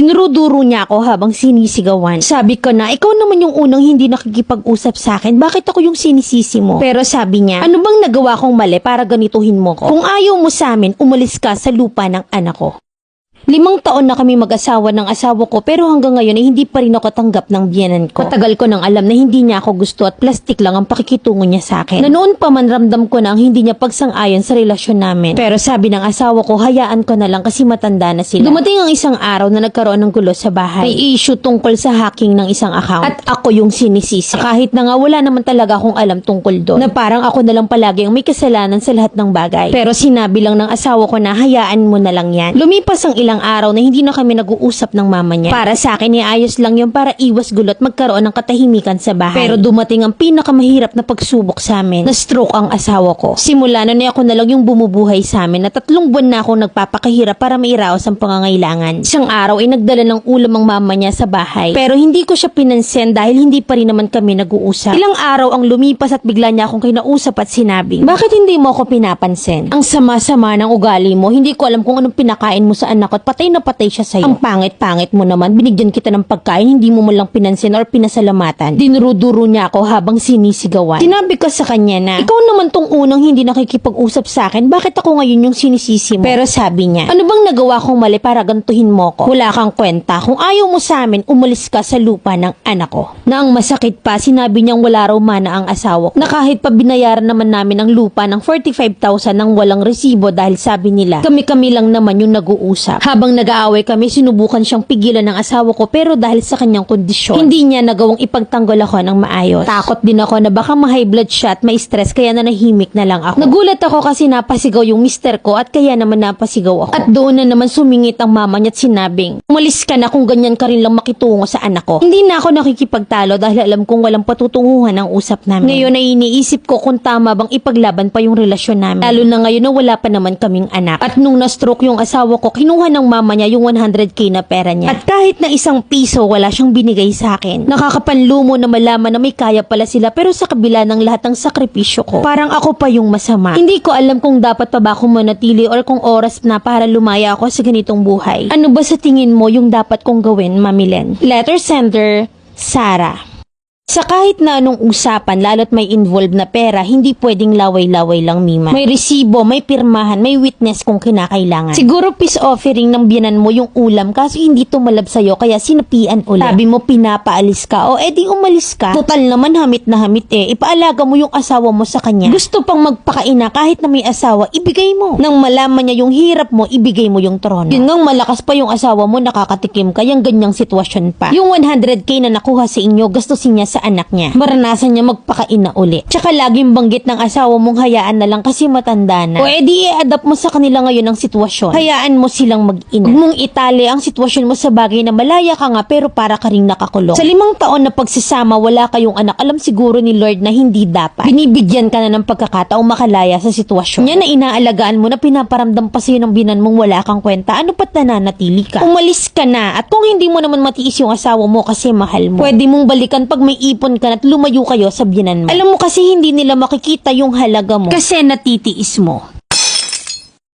Dinuruduro niya ako habang sinisigawan. Sabi ko na, ikaw naman yung unang hindi nakikipag-usap sa akin. Bakit ako yung sinisisi mo? Pero sabi niya, ano bang nagawa kong mali para ganituhin mo ko? Kung ayaw mo sa amin, umalis ka sa lupa ng anak ko. Limang taon na kami mag-asawa ng asawa ko pero hanggang ngayon ay hindi pa rin ako tanggap ng biyanan ko. Matagal ko nang alam na hindi niya ako gusto at plastic lang ang pakikitungo niya sa akin. Na noon pa man ramdam ko na ang hindi niya pagsang-ayon sa relasyon namin. Pero sabi ng asawa ko, hayaan ko na lang kasi matanda na sila. Dumating ang isang araw na nagkaroon ng gulo sa bahay. May issue tungkol sa hacking ng isang account. At ako yung sinisisi. Kahit na nga wala naman talaga akong alam tungkol doon. Na parang ako na lang palagi ang may kasalanan sa lahat ng bagay. Pero sinabi lang ng asawa ko na hayaan mo na lang yan. Lumipas ang ilang araw na hindi na kami nag-uusap ng mama niya. Para sa akin, iayos lang yun para iwas gulot magkaroon ng katahimikan sa bahay. Pero dumating ang pinakamahirap na pagsubok sa amin. Na stroke ang asawa ko. Simula na ako na lang yung bumubuhay sa amin na tatlong buwan na akong nagpapakahirap para mairaos ang pangangailangan. Isang araw ay nagdala ng ulam ang mama niya sa bahay. Pero hindi ko siya pinansin dahil hindi pa rin naman kami nag-uusap. Ilang araw ang lumipas at bigla niya akong kinausap at sinabi, Bakit hindi mo ako pinapansin? Ang sama-sama ng ugali mo, hindi ko alam kung anong pinakain mo sa anak ko at patay na patay siya sa'yo. Ang pangit-pangit mo naman, binigyan kita ng pagkain, hindi mo mo lang pinansin or pinasalamatan. Dinuruduro niya ako habang sinisigawan. Sinabi ko sa kanya na, ikaw naman tong unang hindi nakikipag-usap sa akin, bakit ako ngayon yung sinisisi mo? Pero sabi niya, ano bang nagawa kong mali para gantuhin mo ko? Wala kang kwenta. Kung ayaw mo sa amin, umalis ka sa lupa ng anak ko. Na ang masakit pa, sinabi niyang wala raw mana ang asawa ko. Na kahit pa binayaran naman namin ang lupa ng 45,000 nang walang resibo dahil sabi nila, kami-kami lang naman yung nag-uusap. Habang nag-aaway kami, sinubukan siyang pigilan ng asawa ko pero dahil sa kanyang kondisyon, hindi niya nagawang ipagtanggol ako ng maayos. Takot din ako na baka ma-high blood siya at may stress kaya nanahimik na lang ako. Nagulat ako kasi napasigaw yung mister ko at kaya naman napasigaw ako. At doon na naman sumingit ang mama niya at sinabing, umalis ka na kung ganyan ka rin lang makitungo sa anak ko. Hindi na ako nakikipagtalo dahil alam kong walang patutunguhan ang usap namin. Ngayon ay iniisip ko kung tama bang ipaglaban pa yung relasyon namin. Lalo na ngayon na wala pa naman kaming anak. At nung na-stroke yung asawa ko, kinuha ng mama niya yung 100k na pera niya. At kahit na isang piso wala siyang binigay sa akin. Nakakapanlumo na malaman na may kaya pala sila pero sa kabila ng lahat ng sakripisyo ko, parang ako pa yung masama. Hindi ko alam kung dapat pa ba ako manatili or kung oras na para lumaya ako sa ganitong buhay. Ano ba sa tingin mo yung dapat kong gawin, Mamilen? Letter sender, Sarah. Sa kahit na anong usapan, lalo't may involved na pera, hindi pwedeng laway-laway lang, Mima. May resibo, may pirmahan, may witness kung kinakailangan. Siguro peace offering ng biyanan mo yung ulam kaso hindi tumalab sa'yo kaya sinapian ulit. Sabi mo pinapaalis ka o edi umalis ka. Total naman hamit na hamit eh. Ipaalaga mo yung asawa mo sa kanya. Gusto pang magpakaina kahit na may asawa, ibigay mo. Nang malaman niya yung hirap mo, ibigay mo yung trono. Yun ngang malakas pa yung asawa mo, nakakatikim ka, yung ganyang sitwasyon pa. Yung 100k na nakuha sa inyo, gastusin niya sa anak niya. Maranasan niya magpakaina uli. Tsaka laging banggit ng asawa mong hayaan na lang kasi matanda na. O edi i-adapt mo sa kanila ngayon ang sitwasyon. Hayaan mo silang mag-ina. Huwag mong itali ang sitwasyon mo sa bagay na malaya ka nga pero para ka ring nakakulong. Sa limang taon na pagsisama, wala kayong anak. Alam siguro ni Lord na hindi dapat. Binibigyan ka na ng pagkakataong makalaya sa sitwasyon. Yan na inaalagaan mo na pinaparamdam pa sa'yo ng binan mong wala kang kwenta. Ano pat nananatili ka? Umalis ka na. At kung hindi mo naman matiis yung asawa mo kasi mahal mo, pwede mong balikan pag may ipon ka na at lumayo kayo sa biyanan mo. Alam mo kasi hindi nila makikita yung halaga mo kasi natitiis mo.